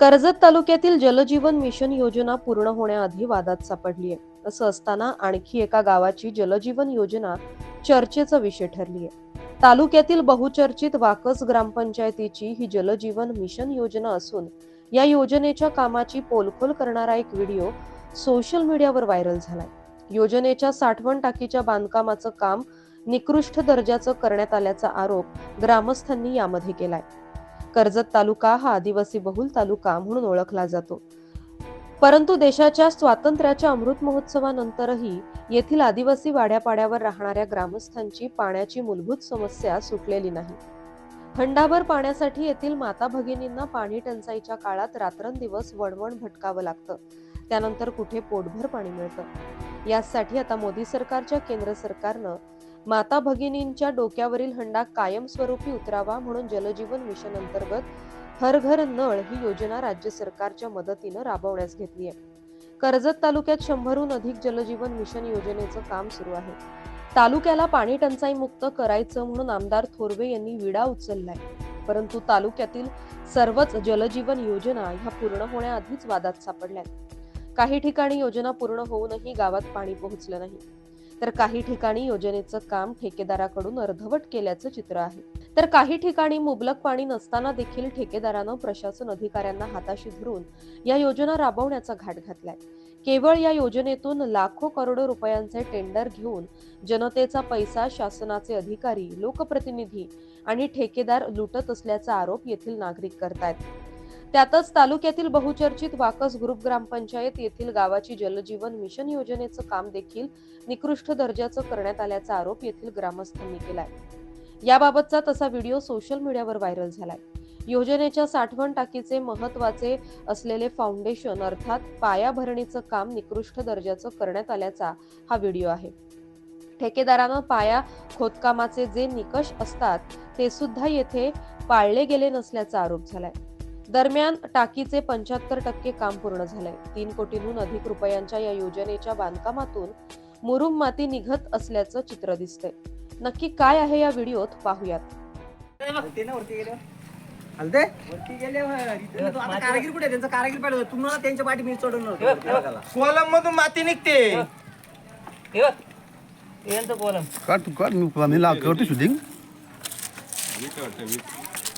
कर्जत तालुक्यातील जलजीवन मिशन योजना पूर्ण होण्याआधी वादात सापडली आहे. असं असताना आणखी एका गावाची जलजीवन योजना चर्चेचा विषय ठरली आहे. तालुक्यातील बहुचर्चित वाकस ग्रामपंचायतीची ही जलजीवन मिशन योजना असून या योजनेच्या कामाची पोलखोल करणारा एक व्हिडिओ सोशल मीडियावर व्हायरल झालाय. योजनेच्या साठवण टाकीच्या बांधकामाचं काम निकृष्ट दर्जाचं करण्यात आल्याचा आरोप ग्रामस्थांनी यामध्ये केलाय. कर्जत तालुका हा आदिवासी बहुल तालुका म्हणून ओळखला जातो. परंतु देशाच्या स्वातंत्र्याच्या अमृत महोत्सवानंतरही येथील आदिवासी वाड्यापाड्यावर राहणाऱ्या ग्रामस्थांची पाण्याची मूलभूत समस्या सुटलेली नाही. खंडाभर पाण्यासाठी येथील माता भगिनींना पाणी टंचाईच्या काळात रात्रंदिवस वणवण भटकावं लागतं. त्यानंतर कुठे पोटभर पाणी मिळतं. यासाठी आता मोदी सरकारच्या केंद्र सरकारनं माता भगिनींच्या डोक्यावरील हंडा कायमस्वरूपी उतरावा म्हणून जलजीवन मिशन अंतर्गत हर घर नळ ही योजना राज्य सरकारच्या मदतीनं राबवण्यास घेतली आहे. कर्जत तालुक्यात शंभरहून अधिक जलजीवन मिशन योजनेचं काम सुरू आहे. तालुक्याला पाणी टंचाई मुक्त करायचं म्हणून आमदार थोरवे यांनी विडा उचललाय. परंतु तालुक्यातील सर्वच जलजीवन योजना ह्या पूर्ण होण्याआधीच वादात सापडल्या काही ठिकाणी योजना पूर्ण होऊनही गावात पाणी पोहोचलं नाही. तर काही ठिकाणी योजनेचं काम ठेकेदाराकडून अर्धवट केल्याचं चित्र आहे. तर काही ठिकाणी मुबलक पाणी नसताना देखील ठेकेदारानं प्रशासन अधिकाऱ्यांना हाताशी धरून या योजना राबवण्याचा घाट घातलाय. केवळ या योजनेतून लाखो करोडो रुपयांचे टेंडर घेऊन जनतेचा पैसा शासनाचे अधिकारी लोकप्रतिनिधी आणि ठेकेदार लुटत असल्याचा आरोप येथील नागरिक करतायत. त्यातच तालुक्यातील बहुचर्चित वाकस ग्रुप ग्रामपंचायत येथील गावाची जलजीवन मिशन योजनेचं काम देखील निकृष्ट दर्जाचं करण्यात आल्याचा आरोप येथील ग्रामस्थांनी केलाय. याबाबतचा तसा व्हिडिओ सोशल मीडियावर व्हायरल झालाय. योजनेच्या साठवण टाकीचे महत्त्वाचे असलेले फाउंडेशन अर्थात पायाभरणीचं काम निकृष्ट दर्जाचं करण्यात आल्याचा हा व्हिडिओ आहे. ठेकेदारानं पाया खोदकामाचे जे निकष असतात ते सुद्धा येथे पाळले गेले नसल्याचा आरोप झालाय. दरम्यान टाकीचे पंच्याहत्तर टक्के काम पूर्ण झालंय. तीन कोटींहून अधिक रुपयांच्या या योजनेच्या बांधकामातून मुरुम माती निघत असल्याचं चित्र दिसतंय. नक्की काय आहे या व्हिडिओत पाहूयात. हलते वरती इथे तो आता कारागीर कुठे आहे? त्यांचा कारागीर पाहिजे. तुम्हाला त्यांच्या पाठी मी चढवलं होतं कोलम मधून माती निघते. यांचं कोलम काढ तू काढ. मी मी ला करतो शूटिंग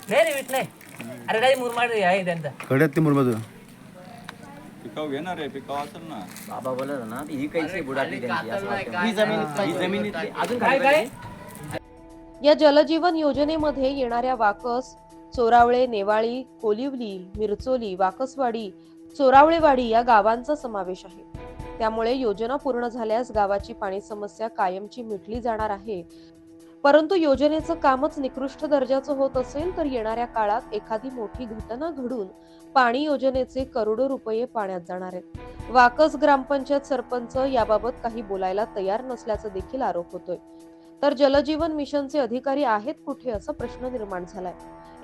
नाही रे वीट नाही. अरे काही मुरमाड आहे त्यांचा. कड्यात ते पिकाऊ घेणार आहे पिकाऊ असेल ना. बाबा बोलत ना ही कैसी बुडाली त्यांची असं वाटतं. ही जमीन ही जमिनीतली अजून काय पाहिजे? या जलजीवन योजनेमध्ये येणाऱ्या वाकस चोरावळे नेवाळी कोलिवली मिरचोली वाकसवाडी चोरावळेवाडी या गावांचा समावेश आहे. त्यामुळे योजना पूर्ण झाल्यास गावाची पाणी समस्या कायमची मिटली जाणार आहे. परंतु योजनेचं कामच निकृष्ट दर्जाचं होत असेल तर येणाऱ्या काळात एखादी मोठी घटना घडून पाणी योजनेचे करोडो रुपये पाण्यात जाणार आहेत. वाकस ग्रामपंचायत सरपंच याबाबत काही बोलायला तयार नसल्याचा देखील आरोप होतोय. तर जलजीवन मिशनचे अधिकारी आहेत कुठे असा प्रश्न निर्माण झालाय.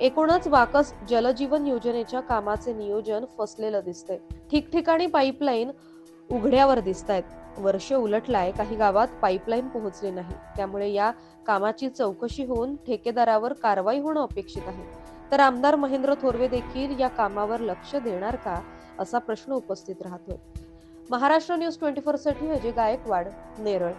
एकूणच वाकस जलजीवन योजनेच्या कामाचे नियोजन फसलेलं दिसतंय. ठिकठिकाणी पाईपलाईन उघड्यावर दिसत आहेत वर्ष उलटलाय काही गावात पाईपलाईन पोहोचली नाही. त्यामुळे या कामाची चौकशी होऊन ठेकेदारावर कारवाई होणं अपेक्षित आहे. तर आमदार महेंद्र थोरवे देखील या कामावर लक्ष देणार का असा प्रश्न उपस्थित राहतोय. महाराष्ट्र न्यूज ट्वेंटी फोरसाठी अजय गायकवाड नेरळ.